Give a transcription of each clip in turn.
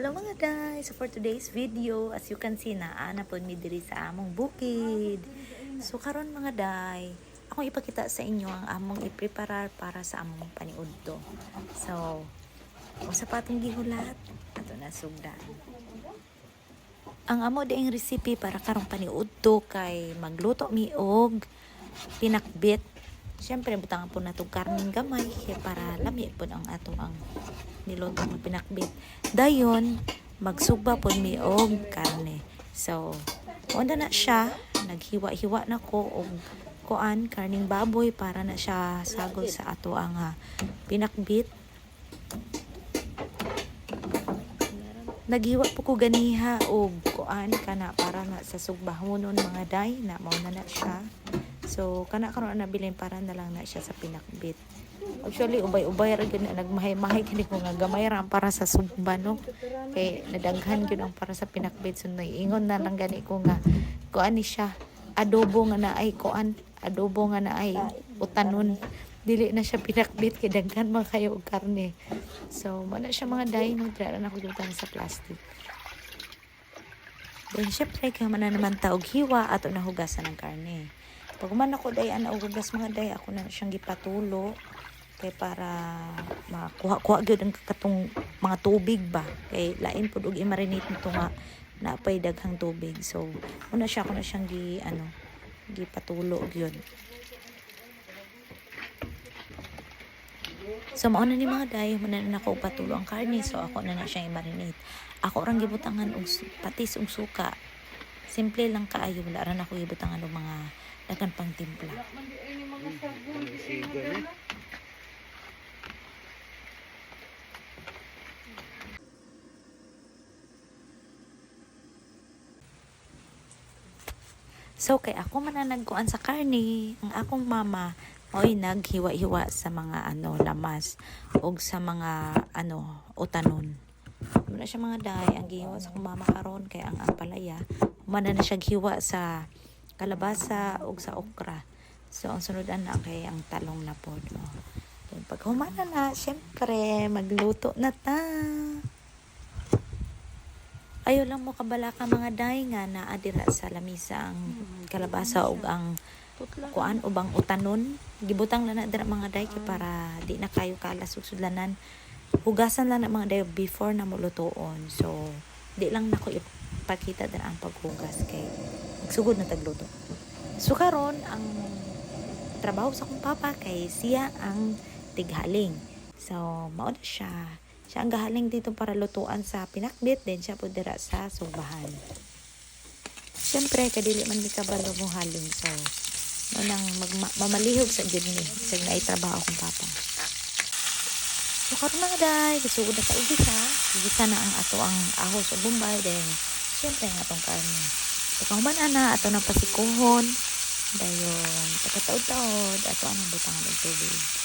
Hello mga guys! So for today's video, as you can see na, ana po mi diri sa among bukid. So karon mga day, akong ipakita sa inyo ang among ipreparar para sa among paniudto. So, kung sa patong gihulat, ato na sugdan. Ang amo daing recipe para karong paniudto kay magluto mi og pinakbit. Siyempre, butangan po na itong karning gamay kaya para lami po ang atong ang niluto ng pinakbit. Dayon, magsugba po mi og karne. So, una na siya, naghiwa-hiwa na ko og kuan karning baboy para na siya sagol sa ato ang ah, pinakbit. Naghiwa po ko ganiha og kuan kana para na sa sugbahonon mga day na mao na na siya. So, kana karon na bilin para na lang na siya sa pinakbit. Actually, ubay-ubay ra gyud na nagmahay-mahay kini ko nga gamay ra para sa sugba no. Kay nadaghan gyud ang para sa pinakbit so ingon na lang gani ko nga kuan ni siya adobo nga na ay kuan adobo nga na ay utanon dili na siya pinakbit kay daghan man kayo og karne. So, mana siya mga day no dira na ko sa plastic. Then, syempre, kaya man na naman taog hiwa ato na hugasan ng karne. Pag man ako day ana hugas mga day, ako na siyang gipatulo kay para makuha-kuha gyud ang katong mga tubig ba kay lain pud og i-marinate nito nga napay daghang tubig so una siya ako na siyang gi ano gipatulo gyud So mao na ni mga day mo na nako patulo ang karne so ako na na siyang i-marinate. Ako rang gibutangan og patis og suka. Simple lang kaayo wala ra na ako gibutangan og mga daghan pang timpla. So kay ako man na nagkuan sa karne, ang akong mama oy naghiwa-hiwa sa mga ano lamas ug sa mga ano utanon. Muna siya mga day ang gihiwa sa akong mama karon kay ang ampalaya mana na siya gihiwa sa kalabasa ug sa okra. So ang sunod na kay ang talong na pod. Oh. Pag humana na, syempre magluto na ta. Ayaw lang mo kabala ka mga day nga na adira sa lamisa ang kalabasa ug ang kuan ubang utanon. Gibutang lang na dira mga day kay para di na kayo kalas ug sudlanan hugasan lang na mga day before na mulutoon so di lang nako ipakita dira ang paghugas kay magsugod na tagluto. So karon ang trabaho sa akong papa kay siya ang tighaling. So mao na siya. Siya ang gahaling dito para lutuan sa pinakbit din siya po dira sa subahan Siyempre, kadili man mi kabalo mo haling. So, mo nang magma- mamalihog sa gid ni. Sa na trabaho akong papa. So, karon mga day, gusto na sa ugisa. Ugisa na ang ato ang ahos o bumbay. Then, siyempre, ang atong karne. Pagkahuman na, ato na pasikuhon. Dayon, pagkataod-taod, ato anong butangan ng tubig.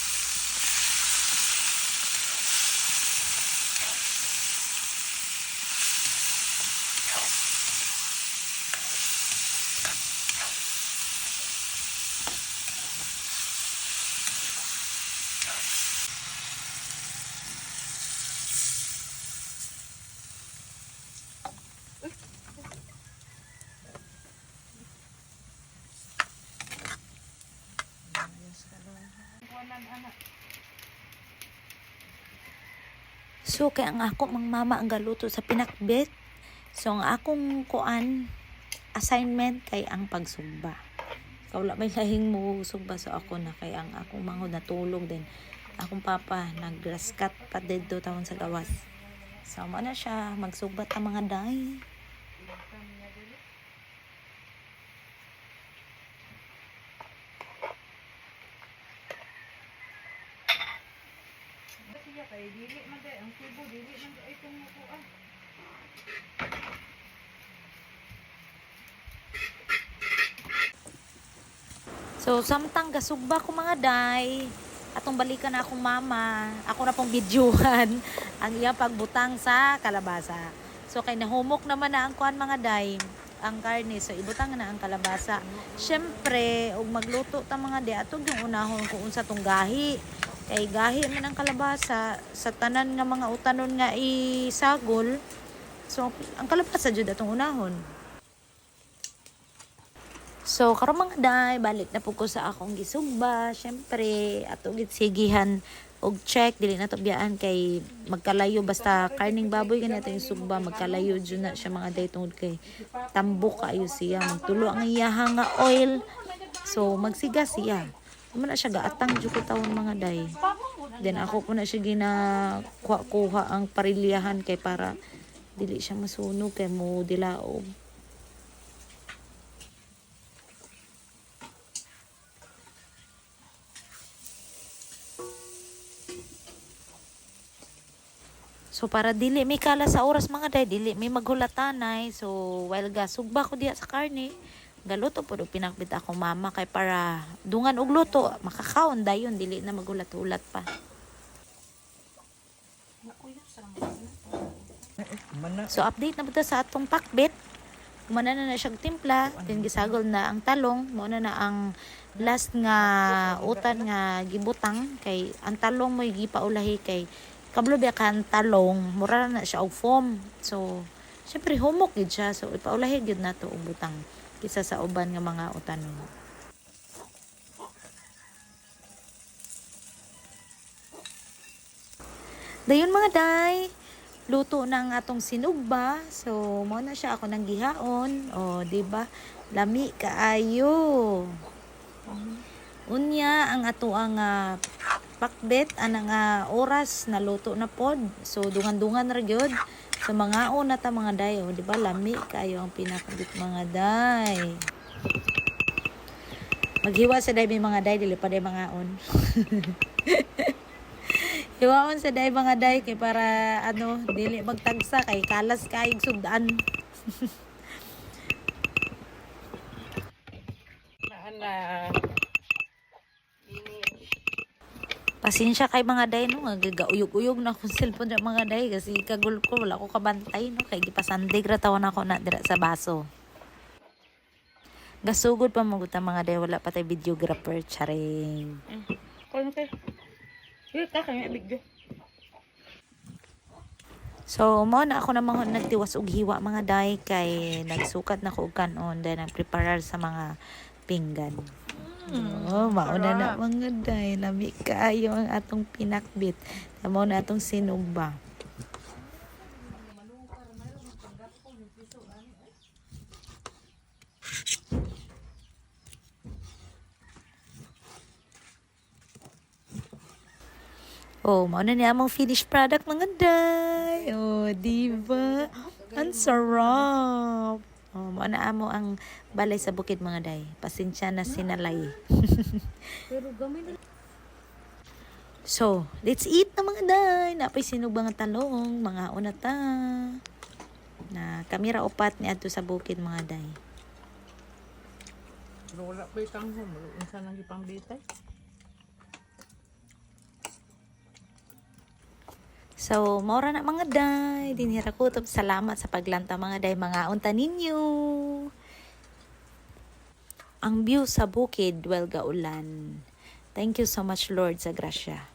So, kay ang ako, mang mama ang galuto sa pinakbit. So, ang akong kuan, assignment kay ang pagsugba. Kaula may lahing mo sugba so ako na kay ang akong mangod natulog din. Akong papa nagraskat pa dito taon sa gawas. So, mo na siya, magsugbat ang mga day. Kay dili man day ang tubo dili man day itong mukuan. So, samtang gasugba ko mga day, atong balikan na akong mama, ako na pong bidyuhan ang iya pagbutang sa kalabasa. So, kay nahumok naman na ang kuan mga day, ang karne. So, ibutang na ang kalabasa. Siyempre, ug magluto ta mga day, atong yung unahon kung unsa tong gahi. Kay gahi man ang kalabasa, sa tanan nga mga utanon nga isagol, So, ang kalabasa jud atong unahon. So, karon mga day, balik na po ko sa akong gisugba. Syempre, ato gid sigihan og check. Dili na to biyaan kay magkalayo. Basta karning baboy gani ato yung sugba magkalayo jud na siya mga day tungod kay tambok kaayo siya. Magtulo ang iyahang nga oil. So magsiga siya mo na siya gaatang jud ko tawon mga day then ako ko na siya gina kuha, kuha ang parilyahan kay para dili siya masunog kay mo dilaog So para dili may kala sa oras mga day, dili may maghulatanay. So while ga sugba ko diya sa karne, galuto po do pinakbit ako mama kay para dungan og luto, makakaon dayon dili na magulat-ulat pa. So update na po sa atong pakbit. Kumana na na siyang timpla, then gisagol na ang talong, mo na na ang last nga utan nga gibutang kay ang talong mo gipaulahi kay kablo biya ka ang talong, mura na siya og foam. So syempre humok gid siya. So ipaulahi gid nato og butang kisa sa uban nga mga utan mo. Dayon mga day, luto na atong sinugba. So, mo na siya ako nang gihaon. O, di ba? Lami kaayo. Unya ang ato ang ah, pakbet anang nga oras na luto na pod. So, dungan-dungan ra gyud. So, mga una ta mga day, o, di ba? Lami kaayo ang pinakabit mga day. Maghiwa sa day mga day, dili pa day mga on. Hiwaon sa day mga day kay para ano dili magtagsa kay kalas kay sugdaan. Na Pasensya kay mga day no? Gagauyog-uyog na akong cellphone sa mga day. Kasi kagul ko wala ko kabantay no? Kay gipasandig ra tawon ako na dira sa baso. Gasugod pa mo mga day. Wala pa tay videographer charing. Kung kay Wait, ka kay bigyo. So, mo na ako namang nagtiwas og hiwa mga day kay nagsukat na ko kanon. Then nagpreparar sa mga pinggan. oh, mauna na mga day. Lami kaayo ang atong pinakbit. Tamo na atong sinugba. Oh, mauna niya among finished product mga day. Oh, di ba? Ang sarap. Oh, mauna amo ang balay sa bukid mga day. Pasensya na sinalay. Pero gamay na So, let's eat na mga day. Napay sinog mga talong, mga unata. Na kamera upat ni adto sa bukid mga day. Wala pa itang home. Unsa nang ipambitay? So, maura na mga day. Dinhira ko to. Salamat sa paglanta mga day. Mga unta ninyo. Ang view sa bukid, well gaulan. Thank you so much Lord sa grasya.